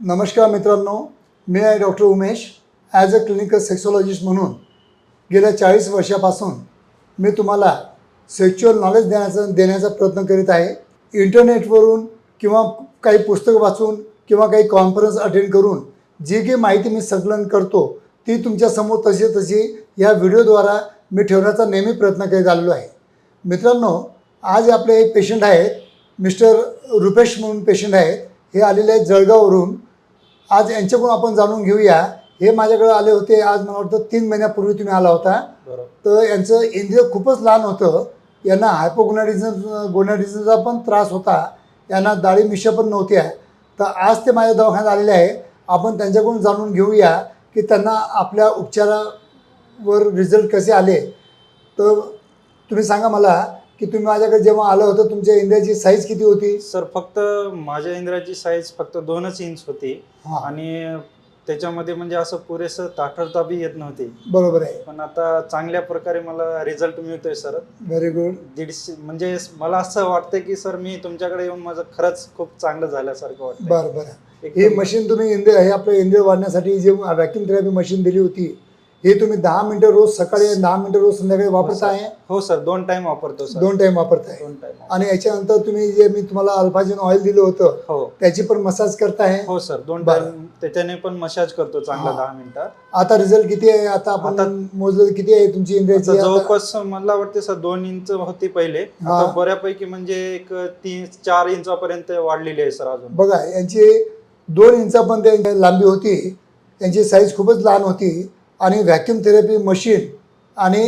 नमस्कार मित्रांनो मी आहे doctor Umesh. As a clinical sexologist म्हणून गेल्या चाळीस वर्षापासून मी तुम्हाला सेक्च्युअल नॉलेज देण्याचा देण्याचा प्रयत्न करीत आहे. इंटरनेटवरून किंवा काही पुस्तकं वाचून किंवा काही कॉन्फरन्स अटेंड करून जी काही माहिती मी संकलन करतो ती तुमच्यासमोर तशी तशी या व्हिडिओद्वारा मी ठेवण्याचा नेहमी प्रयत्न करीत आलेलो आहे. मित्रांनो आज आपले पेशंट आहेत मिस्टर रुपेश म्हणून पेशंट आहेत. हे आलेले आहेत जळगाववरून. आज यांच्याकडून आपण जाणून घेऊया. हे माझ्याकडे आले होते आज मला वाटतं तीन महिन्यापूर्वी तुम्ही आला होता. तर यांचं इंद्रिय खूपच लहान होतं. यांना हायपोगोनाडिझम गोनाडिझमचा पण त्रास होता. यांना दाढी मिशा पण नव्हत्या तर आज ते माझ्या दवाखान्यात आलेले आहे. आपण त्यांच्याकडून जाणून घेऊया की त्यांना आपल्या उपचारावर रिझल्ट कसे आले. तर तुम्ही सांगा मला की तुम्ही माझ्याकडे जेव्हा आलं होतं तुमच्या इंद्रियाची साईज किती होती? सर फक्त माझ्या इंद्राची साईज फक्त दोनच इंच होती. हां. आणि त्याच्यामध्ये म्हणजे असं पुरेसं ताठरता बी येत नव्हती. बरोबर आहे. पण आता चांगल्या प्रकारे मला रिझल्ट मिळतोय सर. व्हेरी गुड दीडशे म्हणजे मला असं वाटतं की सर मी तुमच्याकडे येऊन माझं खरंच खूप चांगलं झाल्यासारखं वाटतं बरं बरं. ही मशीन तुम्ही इंद्रिय हे आपलं इंद्रिय वाढण्यासाठी जे व्हॅक्युम थेरपी मशीन दिली होती हे तुम्ही दहा मिनटं रोज सकाळी आणि दहा मिनटं रोज संध्याकाळी वापरताय? हो सर दोन टाइम वापरतो सर. दोन टाइम वापरताय. दोन टाइम आणि याच्यानंतर तुम्ही जे मी तुम्हाला अल्फाजिन ऑइल दिलं होतं हो. त्याची पण मसाज करताय? हो सर दोन बरं. टाइम त्याच्याने पण मसाज करतो चांगला हा. दहा मिनिटात. आता रिझल्ट किती आहे? आता आपण मोजलं किती आहे तुमची इंद्रियाची आता आता- जवळपास मला वाटते सर दोन इंच होती पहिले. हा. आता बऱ्यापैकी म्हणजे एक तीन चार इंचापर्यंत वाढलेली आहे सर अजून. बघा यांची दोन इंचापर्यंत लांबी होती. यांची साईज खूपच लहान होती. आणि व्हॅक्युम थेरपी मशीन आणि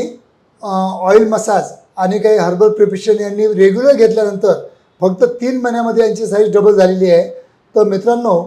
ऑइल मसाज आणि काही हर्बल प्रिपरेशन यांनी रेग्युलर घेतल्यानंतर फक्त तीन महिन्यामध्ये यांची साईज डबल झालेली आहे. तर मित्रांनो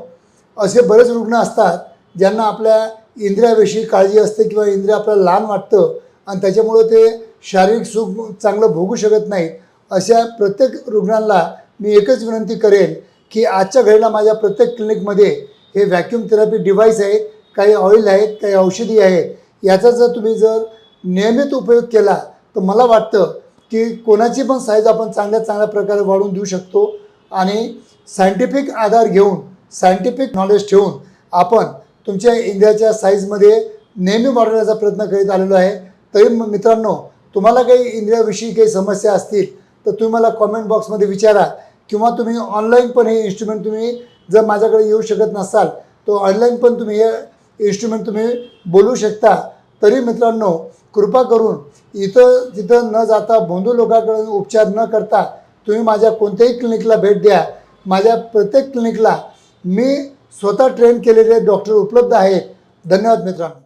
असे बरेच रुग्ण असतात ज्यांना आपल्या इंद्रियाविषयी काळजी असते किंवा इंद्रिय आपल्याला लहान वाटतं आणि त्याच्यामुळं ते शारीरिक सुख चांगलं भोगू शकत नाही अशा प्रत्येक रुग्णांना मी एकच विनंती करेन की आजच्या घडीला माझ्या प्रत्येक क्लिनिकमध्ये हे व्हॅक्यूम थेरपी डिव्हाइस आहेत काही ऑइल आहेत काही औषधी आहेत याचा जर तुम्ही जर नियमित उपयोग केला तर मला वाटतं की कोणाची पण साईज आपण चांगल्या चांगल्या प्रकारे वाढवून देऊ शकतो. आणि सायंटिफिक आधार घेऊन सायंटिफिक नॉलेज ठेवून आपण तुमच्या इंडियाच्या साईजमध्ये नेहमी वाढवण्याचा प्रयत्न करीत आलेलो आहे. तरी मित्रांनो तुम्हाला काही इंद्रियाविषयी काही समस्या असतील तर तुम्ही मला कॉमेंट बॉक्समध्ये विचारा. किंवा तुम्ही ऑनलाईन पण हे इन्स्ट्रुमेंट तुम्ही जर माझ्याकडे येऊ शकत नसाल तर ऑनलाईन पण तुम्ही हे इन्स्ट्रुमेंट तुम्ही बोलू शकता. तरी मित्रांनो कृपा करून इथं तिथं न जाता बंधू लोकांकडून उपचार न करता तुम्ही माझ्या कोणत्याही क्लिनिकला भेट द्या. माझ्या प्रत्येक क्लिनिकला मी स्वतः ट्रेन केलेले डॉक्टर उपलब्ध आहेत. धन्यवाद मित्रांनो.